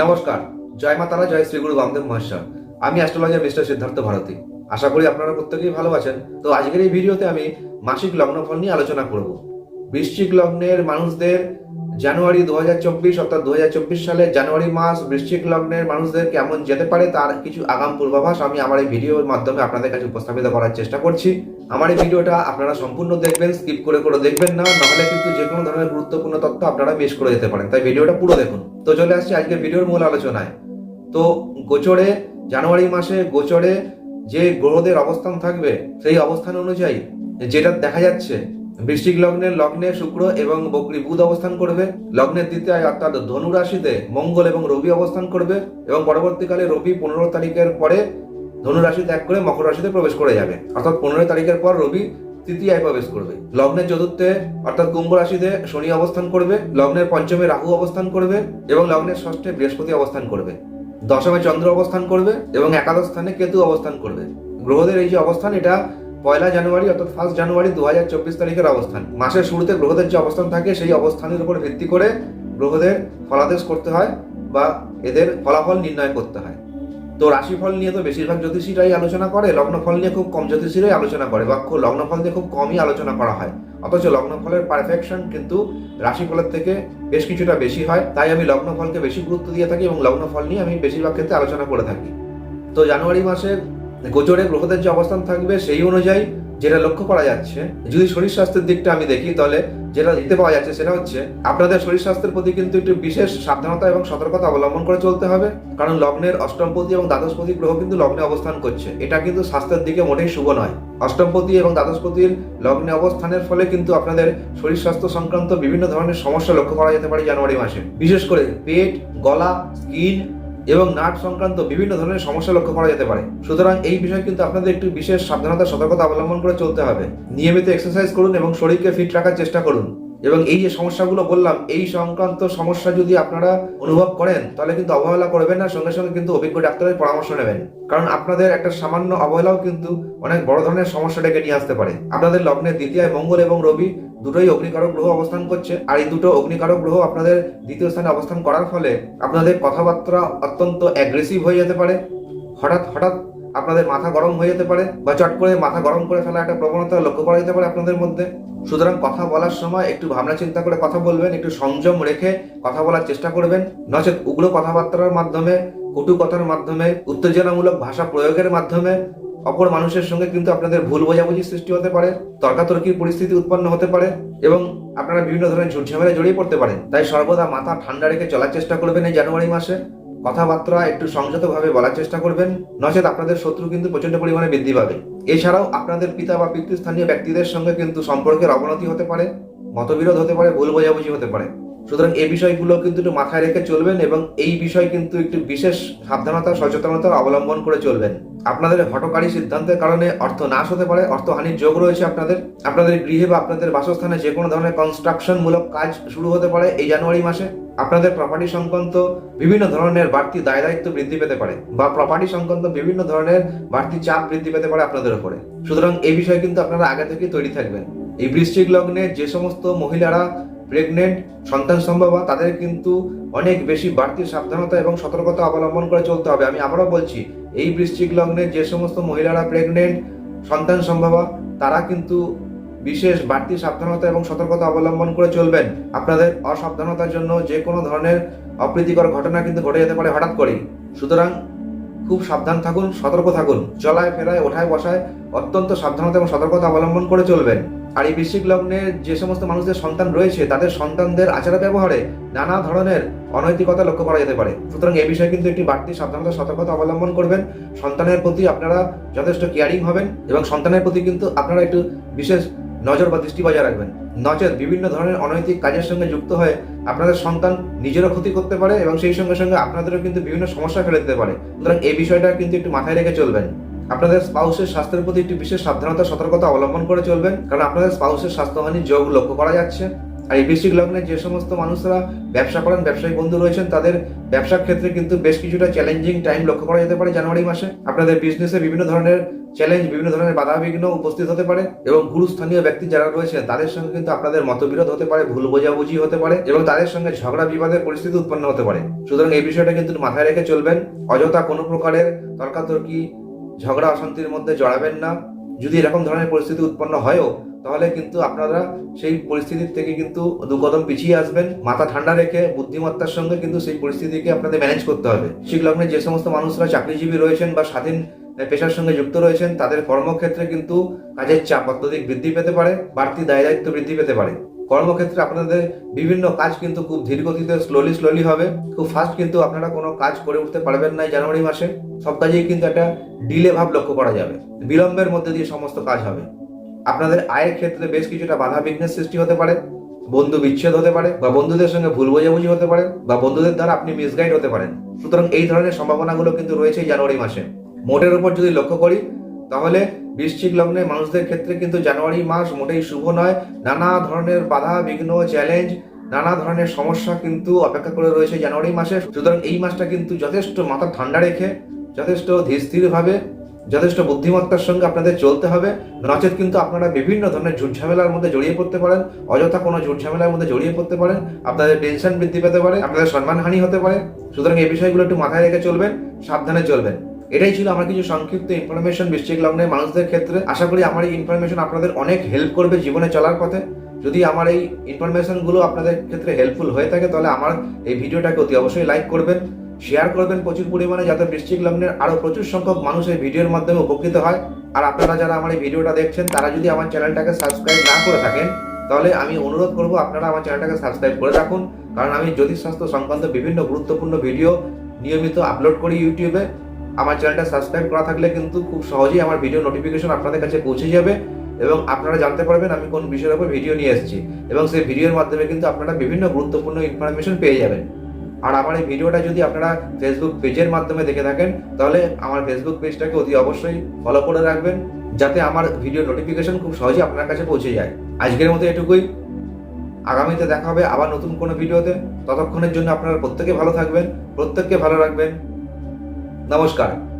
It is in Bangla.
নমস্কার, জয় মাতারা জয় শ্রী গুরু বামদেব মহেশ্বর। আমি অ্যাস্ট্রোলজার মিস্টার সিদ্ধার্থ ভারতী। আশা করি আপনারা প্রত্যেকেই ভালো আছেন। তো আজকের এই ভিডিওতে আমি মাসিক লগ্নফল নিয়ে আলোচনা করব। বৃশ্চিক লগ্নের মানুষদের জানুয়ারি দু অর্থাৎ দু হাজার চব্বিশ সালে জানুয়ারি মাস বৃশ্চিক লগ্নের মানুষদের কেমন যেতে পারে তার কিছু আগাম পূর্বাভাস আমি আমার এই ভিডিওর মাধ্যমে আপনাদের কাছে উপস্থাপিত করার চেষ্টা করছি। আমার এই ভিডিওটা আপনারা সম্পূর্ণ দেখবেন, স্কিপ করে করে দেখবেন না, নাহলে কিন্তু যে কোনো ধরনের গুরুত্বপূর্ণ তথ্য আপনারা মিস করে যেতে পারেন। তাই ভিডিওটা পুরো দেখুন। তো চলে আসছি আজকে ভিডিওর মূল আলোচনায়। তো গোচরে, জানুয়ারি মাসে গোচরে যে গ্রহদের অবস্থান থাকবে, সেই অবস্থান অনুযায়ী যেটা দেখা যাচ্ছে, বৃশ্চিক লগ্নের লগ্নে শুক্র এবং বকরি বুধ অবস্থান করবে, লগ্নের দ্বিতীয় অর্থাৎ ধনু রাশিতে মঙ্গল এবং রবি অবস্থান করবে এবং পরবর্তীকালে রবি পনেরো তারিখের পরে ধনু রাশি ত্যাগ করে মকর রাশিতে প্রবেশ করে যাবে। অর্থাৎ পনেরো তারিখের পর রবি তৃতীয়ায় প্রবেশ করবে। লগ্নের চতুর্থে, অর্থাৎ কুম্ভ রাশিতে শনি অবস্থান করবে, লগ্নের পঞ্চমে রাহু অবস্থান করবে এবং লগ্নের ষষ্ঠে বৃহস্পতি অবস্থান করবে। দশমে চন্দ্র অবস্থান করবে এবং একাদশ স্থানে কেতু অবস্থান করবে। গ্রহদের এই যে অবস্থান, এটা পয়লা জানুয়ারি অর্থাৎ ফার্স্ট জানুয়ারি দু হাজার চব্বিশ তারিখের অবস্থান। মাসের শুরুতে গ্রহদের যে অবস্থান থাকে, সেই অবস্থানের উপর ভিত্তি করে গ্রহদের ফলাদেশ করতে হয় বা এদের ফলাফল নির্ণয় করতে হয়। তো রাশিফল নিয়ে তো বেশিরভাগ জ্যোতিষীরাই আলোচনা করে, লগ্নফল নিয়ে খুব কম জ্যোতিষীরাই আলোচনা করে, বা লগ্নফল নিয়ে খুব কমই আলোচনা করা হয়। অথচ লগ্নফলের পারফেকশন কিন্তু রাশিফলের থেকে বেশ কিছুটা বেশি হয়, তাই আমি লগ্নফলকে বেশি গুরুত্ব দিয়ে থাকি এবং লগ্নফল নিয়ে আমি বেশিরভাগ ক্ষেত্রে আলোচনা করে থাকি। তো জানুয়ারি মাসের গোচরে গ্রহদের যে অবস্থান থাকবে সেই অনুযায়ী যেটা লক্ষ্য করা যাচ্ছে, যদি শরীর স্বাস্থ্যের দিকটা আমি দেখি তাহলে যেটা দেখতে পাওয়া যাচ্ছে সেটা হচ্ছে আপনাদের শরীর স্বাস্থ্যের প্রতি কিন্তু একটু বিশেষ সাবধানতা এবং সতর্কতা অবলম্বন করে চলতে হবে। কারণ লগ্নের অষ্টমপতি এবং দ্বাদশপতি গ্রহ কিন্তু লগ্নে অবস্থান করছে। এটা কিন্তু স্বাস্থ্যের দিকে মোটেই শুভ নয়। অষ্টমপতি এবং দ্বাদশপতির লগ্নে অবস্থানের ফলে কিন্তু আপনাদের শরীর স্বাস্থ্য সংক্রান্ত বিভিন্ন ধরনের সমস্যা লক্ষ্য করা যেতে পারে জানুয়ারি মাসে। বিশেষ করে পেট, গলা, স্কিন এবং নাট সংক্রান্ত বিভিন্ন ধরনের সমস্যা লক্ষ্য করা যেতে পারে। সুতরাং এই বিষয়ে কিন্তু আপনাদের একটু বিশেষ সাবধানতা, সতর্কতা অবলম্বন করে চলতে হবে। নিয়মিত এক্সারসাইজ করুন এবং শরীরকে ফিট রাখার চেষ্টা করুন। এবং এই যে সমস্যাগুলো বললাম, এই সংক্রান্ত সমস্যা যদি আপনারা অনুভব করেন, তাহলে কিন্তু অবহেলা করবেন না, সঙ্গে সঙ্গে কিন্তু অভিজ্ঞ ডাক্তারের পরামর্শ নেবেন। কারণ আপনাদের একটা সামান্য অবহেলাও কিন্তু অনেক বড় ধরনের সমস্যা ডেকে নিয়ে আসতে পারে। আপনাদের লগ্নের দ্বিতীয় মঙ্গল এবং রবি দুটোই অগ্নিকারক গ্রহ অবস্থান করছে, আর এই দুটো অগ্নিকারক গ্রহ আপনাদের দ্বিতীয় স্থানে অবস্থান করার ফলে আপনাদের কথাবার্তা অত্যন্ত অ্যাগ্রেসিভ হয়ে যেতে পারে। হঠাৎ হঠাৎ আপনাদের মাথা গরম হয়ে যেতে পারে বা চট করে মাথা গরম করে ফেলা একটা প্রবণতা লক্ষ্য করা যেতে পারে আপনাদের মধ্যে। সুতরাং কথা বলার সময় একটু ভাবনা চিন্তা করে কথা বলবেন, একটু সংযম রেখে কথা বলার চেষ্টা করবেন। নচেত উগ্র কথাবার্তার মাধ্যমে, কটু কথার মাধ্যমে, উত্তেজনামূলক ভাষা প্রয়োগের মাধ্যমে অপর মানুষের সঙ্গে কিন্তু আপনাদের ভুল বোঝাবুঝি সৃষ্টি হতে পারে, তর্কাতর্কির পরিস্থিতি উৎপন্ন হতে পারে এবং আপনারা বিভিন্ন ধরনের ঝুট ঝামেলা জড়িয়ে পড়তে পারেন। তাই সর্বদা মাথা ঠান্ডা রেখে চলার চেষ্টা করবেন এই জানুয়ারি মাসে। কথাবার্তা একটু সংযতভাবে বলার চেষ্টা করবেন, নচেত আপনাদের শত্রু কিন্তু প্রচণ্ড পরিমাণে বৃদ্ধি পাবে। এছাড়াও আপনাদের পিতা বা পিতৃস্থানীয় ব্যক্তিদের সঙ্গে কিন্তু সম্পর্কের অবনতি হতে পারে, মতবিরোধ হতে পারে, ভুল বোঝাবুঝি হতে পারে। সুতরাং এই বিষয়গুলো কিন্তু একটু মাথায় রেখে চলবেন এবং এই বিষয় কিন্তু একটু বিশেষ সাবধানতা, সচেতনতা অবলম্বন করে চলবেন। আপনাদের হটকারী সিদ্ধান্তের কারণে অর্থ নাশ হতে পারে, অর্থহানির যোগ রয়েছে আপনাদের। আপনাদের গৃহে বা আপনাদের বাসস্থানে যে কোনো ধরনের কনস্ট্রাকশন মূলক কাজ শুরু হতে পারে এই জানুয়ারি মাসে। আপনাদের প্রপার্টি সংক্রান্ত বিভিন্ন ধরনের বাড়তি দায় দায়িত্ব বৃদ্ধি পেতে পারে বা প্রপার্টি সংক্রান্ত বিভিন্ন ধরনের বাড়তি চাপ বৃদ্ধি পেতে পারে আপনাদের উপরে। সুতরাং এই বিষয়ে কিন্তু আপনারা আগে থেকে তৈরি থাকবেন। এই বৃশ্চিক লগ্নে যে সমস্ত মহিলারা প্রেগনেন্ট সন্তান সম্ভবা, তাদের কিন্তু অনেক বেশি বাড়তি সাবধানতা এবং সতর্কতা অবলম্বন করে চলতে হবে। আমি আবারও বলছি, এই বৃশ্চিক লগ্নে যে সমস্ত মহিলারা প্রেগনেন্ট সন্তান সম্ভবা, তারা কিন্তু বিশেষ বাড়তি সাবধানতা এবং সতর্কতা অবলম্বন করে চলবেন। আপনাদের অসাবধানতার জন্য যে কোনো ধরনের অপ্রীতিকর ঘটনা কিন্তু ঘটে যেতে পারে হঠাৎ করেই। সুতরাং খুব সাবধান থাকুন, সতর্ক থাকুন, চলায়, ফেরায়, ওঠায়, বসায়, অত্যন্ত সাবধানতা এবং সতর্কতা অবলম্বন করে চলবেন। আর এই বৃশ্চিক লগ্নে যে সমস্ত মানুষদের সন্তান রয়েছে, তাদের সন্তানদের আচার ব্যবহারে নানা ধরনের অনৈতিকতা লক্ষ্য করা যেতে পারে। সুতরাং এই বিষয়ে কিন্তু একটি বাড়তি সাবধানতা, সতর্কতা অবলম্বন করবেন। সন্তানের প্রতি আপনারা যথেষ্ট কেয়ারিং হবেন এবং সন্তানের প্রতি কিন্তু আপনারা একটু বিশেষ নজর বা দৃষ্টি বজায় রাখবেন। নচেত বিভিন্ন ধরনের অনৈতিক কাজের সঙ্গে যুক্ত হয়ে আপনাদের সন্তান নিজেরও ক্ষতি করতে পারে এবং সেই সঙ্গে সঙ্গে আপনাদেরও কিন্তু বিভিন্ন সমস্যা ফেলে দিতে পারে। সুতরাং এই বিষয়টা কিন্তু একটু মাথায় রেখে চলবেন। আপনাদের স্পাউসের স্বাস্থ্যের প্রতি একটি বিশেষ সাবধানতা, সতর্কতা অবলম্বন করে চলবেন। কারণ আপনাদের স্পাউসের স্বাস্থ্যহানির যোগ লক্ষ্য করা যাচ্ছে। আর এই বৃশ্চিক লগ্নে যে সমস্ত মানুষরা ব্যবসা করেন, ব্যবসায়ী বন্ধু রয়েছেন, তাদের ব্যবসার ক্ষেত্রে কিন্তু বেশ কিছুটা চ্যালেঞ্জিং টাইম লক্ষ্য করা যেতে পারে জানুয়ারি মাসে। আপনাদের বিজনেসে বিভিন্ন ধরনের চ্যালেঞ্জ বিভিন্ন ধরনের বাধা বিঘ্ন উপস্থিত হতে পারে এবং গুরুস্থানীয় ব্যক্তি যারা রয়েছেন, তাদের সঙ্গে কিন্তু আপনাদের মতবিরোধ হতে পারে, ভুল বোঝাবুঝি হতে পারে এবং তাদের সঙ্গে ঝগড়া বিবাদের পরিস্থিতি উৎপন্ন হতে পারে। সুতরাং এই বিষয়টা কিন্তু মাথায় রেখে চলবেন। অযথা কোনো প্রকারের তর্কাতর্কি ঝগড়া অশান্তির মধ্যে জড়াবেন না। যদি এরকম ধরনের পরিস্থিতি উৎপন্ন হয়ও, তাহলে কিন্তু আপনারা সেই পরিস্থিতির থেকে কিন্তু দু কদম পিছিয়ে আসবেন। মাথা ঠান্ডা রেখে বুদ্ধিমত্তার সঙ্গে কিন্তু সেই পরিস্থিতিকে আপনাদের ম্যানেজ করতে হবে। শিখ লগ্নে যে সমস্ত মানুষরা চাকরিজীবী রয়েছেন বা স্বাধীন পেশার সঙ্গে যুক্ত রয়েছেন, তাদের কর্মক্ষেত্রে কিন্তু কাজের চাপ অত্যধিক বৃদ্ধি পেতে পারে, বাড়তি দায় দায়িত্ব বৃদ্ধি পেতে পারে। কর্মক্ষেত্রে আপনাদের বিভিন্ন কাজ কিন্তু খুব ধীর গতিতে স্লোলি স্লোলি হবে। খুব ফাস্ট কিন্তু আপনারা কোনো কাজ করে উঠতে পারবেন না জানুয়ারি মাসে। সব কাজেই কিন্তু একটা ডিলে ভাব লক্ষ্য করা যাবে। বিলম্বের মধ্যে দিয়ে সমস্ত কাজ হবে। আপনাদের আয়ের ক্ষেত্রে বেশ কিছুটা বাধা বিঘ্নের সৃষ্টি হতে পারে। বন্ধু বিচ্ছেদ হতে পারে বা বন্ধুদের সঙ্গে ভুল বোঝাবুঝি হতে পারে বা বন্ধুদের দ্বারা আপনি মিসগাইড হতে পারেন। সুতরাং এই ধরনের সম্ভাবনাগুলো কিন্তু রয়েছে জানুয়ারি মাসে। মোটের উপর যদি লক্ষ্য করি তাহলে বৃশ্চিক লগ্নে মানুষদের ক্ষেত্রে কিন্তু জানুয়ারি মাস মোটেই শুভ নয়। নানা ধরনের বাধা, বিঘ্ন, চ্যালেঞ্জ, নানা ধরনের সমস্যা কিন্তু অপেক্ষা করে রয়েছে জানুয়ারি মাসে। সুতরাং এই মাসটা কিন্তু যথেষ্ট মাথা ঠান্ডা রেখে, যথেষ্ট ধীর স্থিরভাবে, যথেষ্ট বুদ্ধিমত্তার সঙ্গে আপনাদের চলতে হবে। নচেত কিন্তু আপনারা বিভিন্ন ধরনের ঝুট ঝামেলার মধ্যে জড়িয়ে পড়তে পারেন, অযথা কোনো ঝুট ঝামেলার মধ্যে জড়িয়ে পড়তে পারেন। আপনাদের টেনশন বৃদ্ধি পেতে পারে, আপনাদের সম্মানহানি হতে পারে। সুতরাং এই বিষয়গুলো একটু মাথায় রেখে চলবেন, সাবধানে চলবেন। এটাই ছিল আমার কিছু সংক্ষিপ্ত ইনফরমেশন বৃশ্চিক লগ্নের মানুষদের ক্ষেত্রে। আশা করি আমার এই ইনফরমেশন আপনাদের অনেক হেল্প করবে জীবনে চলার পথে। যদি আমার এই ইনফরমেশনগুলো আপনাদের ক্ষেত্রে হেল্পফুল হয়ে থাকে, তাহলে আমার এই ভিডিওটাকে অতি অবশ্যই লাইক করবেন শেয়ার করবেন প্রচুর পরিমাণে, যাতে বৃশ্চিক লগ্নের আরও প্রচুর সংখ্যক মানুষ এই ভিডিওর মাধ্যমে উপকৃত হয়। আর আপনারা যারা আমার এই ভিডিওটা দেখছেন, তারা যদি আমার চ্যানেলটাকে সাবস্ক্রাইব না করে থাকেন, তাহলে আমি অনুরোধ করব আপনারা আমার চ্যানেলটাকে সাবস্ক্রাইব করে রাখুন। কারণ আমি জ্যোতিষশাস্ত্র সংক্রান্ত বিভিন্ন গুরুত্বপূর্ণ ভিডিও নিয়মিত আপলোড করি ইউটিউবে। আমার চ্যানেলটা সাবস্ক্রাইব করা থাকলে কিন্তু খুব সহজেই আমার ভিডিও নোটিফিকেশন আপনাদের কাছে পৌঁছে যাবে এবং আপনারা জানতে পারবেন আমি কোন বিষয়ের উপর ভিডিও নিয়ে এসেছি এবং সেই ভিডিওর মাধ্যমে কিন্তু আপনারা বিভিন্ন গুরুত্বপূর্ণ ইনফরমেশন পেয়ে যাবেন। আর আমার এই ভিডিওটা যদি আপনারা ফেসবুক পেজের মাধ্যমে দেখে থাকেন, তাহলে আমার ফেসবুক পেজটাকে অতি অবশ্যই ফলো করে রাখবেন, যাতে আমার ভিডিও নোটিফিকেশন খুব সহজেই আপনার কাছে পৌঁছে যায়। আজকের মতো এটুকুই। আগামীতে দেখা হবে আবার নতুন কোনো ভিডিওতে ততক্ষণের জন্য আপনারা প্রত্যেকে ভালো থাকবেন, প্রত্যেককে ভালো রাখবেন। নমস্কার